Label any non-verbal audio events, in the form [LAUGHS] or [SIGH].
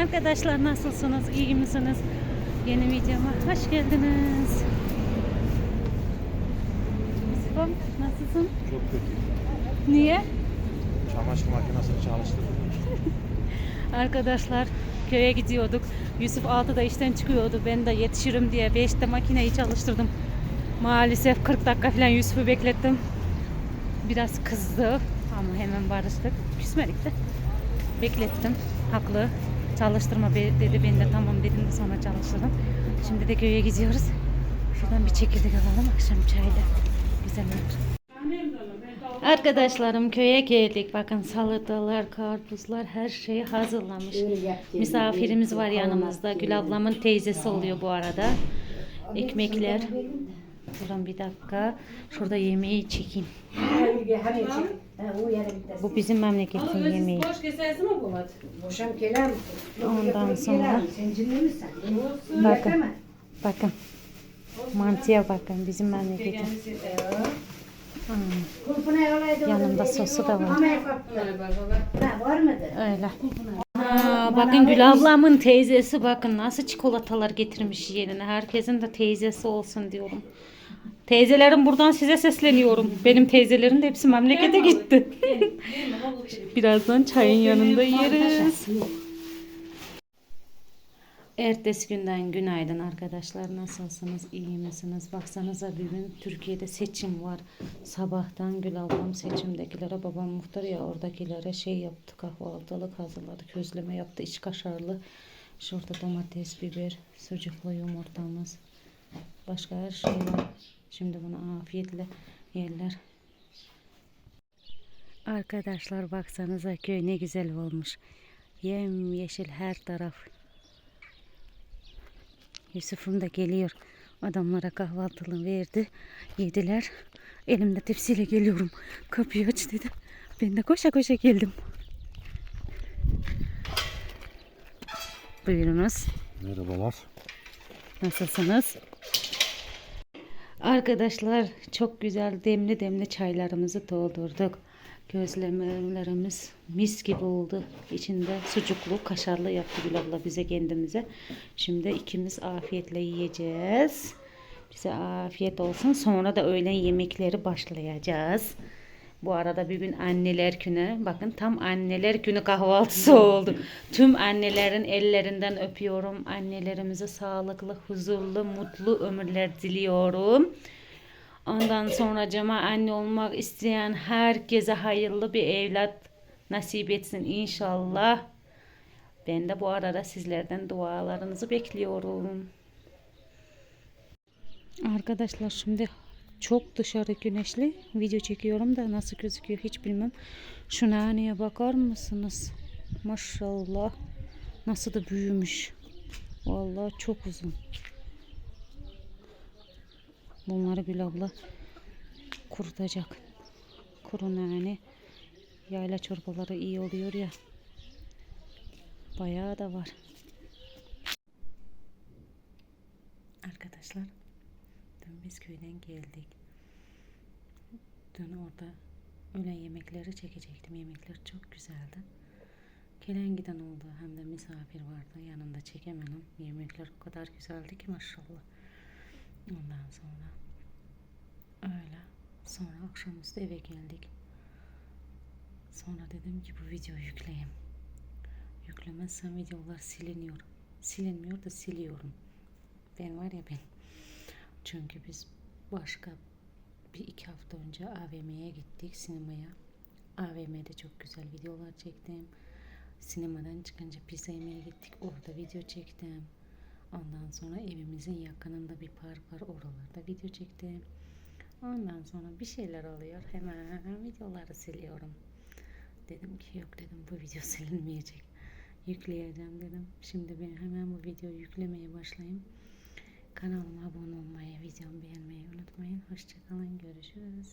Arkadaşlar nasılsınız? İyi misiniz? Yeni videoma hoş geldiniz. Yusuf'um nasılsın? Çok kötü. Niye? Çamaşır makinesini çalıştırdım. [LAUGHS] Arkadaşlar köye gidiyorduk. Yusuf 6'da işten çıkıyordu. Ben de yetişirim diye 5'te makineyi çalıştırdım. Maalesef 40 dakika falan Yusuf'u beklettim. Biraz kızdı ama hemen barıştık. Küsmedik de. Beklettim. Haklı. Çalıştırma dedi. Ben de tamam dedim de sonra çalıştırdım. Şimdi de köye gidiyoruz. Şuradan bir çekirdek alalım akşam çayla. Güzel olur. Arkadaşlarım köye geldik. Bakın salatalar, karpuzlar her şeyi hazırlamış. Misafirimiz var yanımızda. Gül ablamın teyzesi oluyor bu arada. Ekmekler. Durun bir dakika. Şurada yemeği çekeyim. Bu bizim memleketin yemeği. Boş kesesi mi bu mat? Boşam kelam. Ondan sonra Sen cinli misin? bakın. Bakın. Mantıya bakın bizim memleketin. Hmm. Yanında sosu da var. Ama var mıdır? Öyle. Aa, bakın Gül ablamın teyzesi bakın nasıl çikolatalar getirmiş yerine. Herkesin de teyzesi olsun diyorum. Teyzelerim buradan size sesleniyorum. Benim teyzelerin de hepsi memlekete gitti. Birazdan çayın yanında yeriz. Ertesi günden günaydın arkadaşlar. Nasılsınız? İyi misiniz? Baksanıza bugün Türkiye'de seçim var. Sabahtan Gül ablam seçimdekilere, babam muhtar ya oradakilere şey yaptı. Kahvaltılık hazırladı. Közleme yaptı. iç kaşarlı. Şurada domates, biber, sucuklu yumurtamız. Başka her şey var. Şimdi bunu afiyetle yerler. Arkadaşlar baksanıza köy ne güzel olmuş. Yem yeşil her taraf. Yusuf'um da geliyor. Adamlara kahvaltılığını verdi. Yediler. Elimde tepsiyle geliyorum. Kapıyı aç dedi. Ben de koşa koşa geldim. Buyurunuz. Merhabalar. Nasılsınız? Arkadaşlar çok güzel demli demli çaylarımızı doldurduk. Gözlemelerimiz mis gibi oldu. İçinde sucuklu, kaşarlı yaptı Gül abla bize kendimize. Şimdi ikimiz afiyetle yiyeceğiz. Bize afiyet olsun. Sonra da öğlen yemekleri başlayacağız. Bu arada bir gün anneler günü. Bakın tam anneler günü kahvaltısı oldu. Tüm annelerin ellerinden öpüyorum. Annelerimize sağlıklı, huzurlu, mutlu ömürler diliyorum. Ondan sonra cama anne olmak isteyen herkese hayırlı bir evlat nasip etsin inşallah. Ben de bu arada sizlerden dualarınızı bekliyorum. Arkadaşlar şimdi çok dışarı güneşli video çekiyorum da nasıl gözüküyor hiç bilmem. Şu naneye bakar mısınız? Maşallah. Nasıl da büyümüş. Vallahi çok uzun. Bunları Gül abla kurutacak. Kuru nane. Yayla çorbaları iyi oluyor ya. Bayağı da var. Arkadaşlar biz köyden geldik. Dün orada öğlen yemekleri çekecektim. Yemekler çok güzeldi. Gelen giden oldu. Hem de misafir vardı. Yanında çekemedim. Yemekler o kadar güzeldi ki maşallah. Ondan sonra öyle. Sonra akşamüstü eve geldik. Sonra dedim ki bu videoyu yükleyeyim. Yüklemezsem videolar siliniyor. Silinmiyor da siliyorum. Ben var ya ben. Çünkü biz başka bir iki hafta önce AVM'ye gittik sinemaya. AVM'de çok güzel videolar çektim. Sinemadan çıkınca pizza yemeye gittik. Orada video çektim. Ondan sonra evimizin yakınında bir park var. Oralarda video çektim. Ondan sonra bir şeyler oluyor. Hemen videoları siliyorum. Dedim ki yok dedim bu video [LAUGHS] silinmeyecek. Yükleyeceğim dedim. Şimdi ben hemen bu videoyu yüklemeye başlayayım. Kanalıma abone olmayı, videomu beğenmeyi unutmayın. Hoşçakalın. Görüşürüz.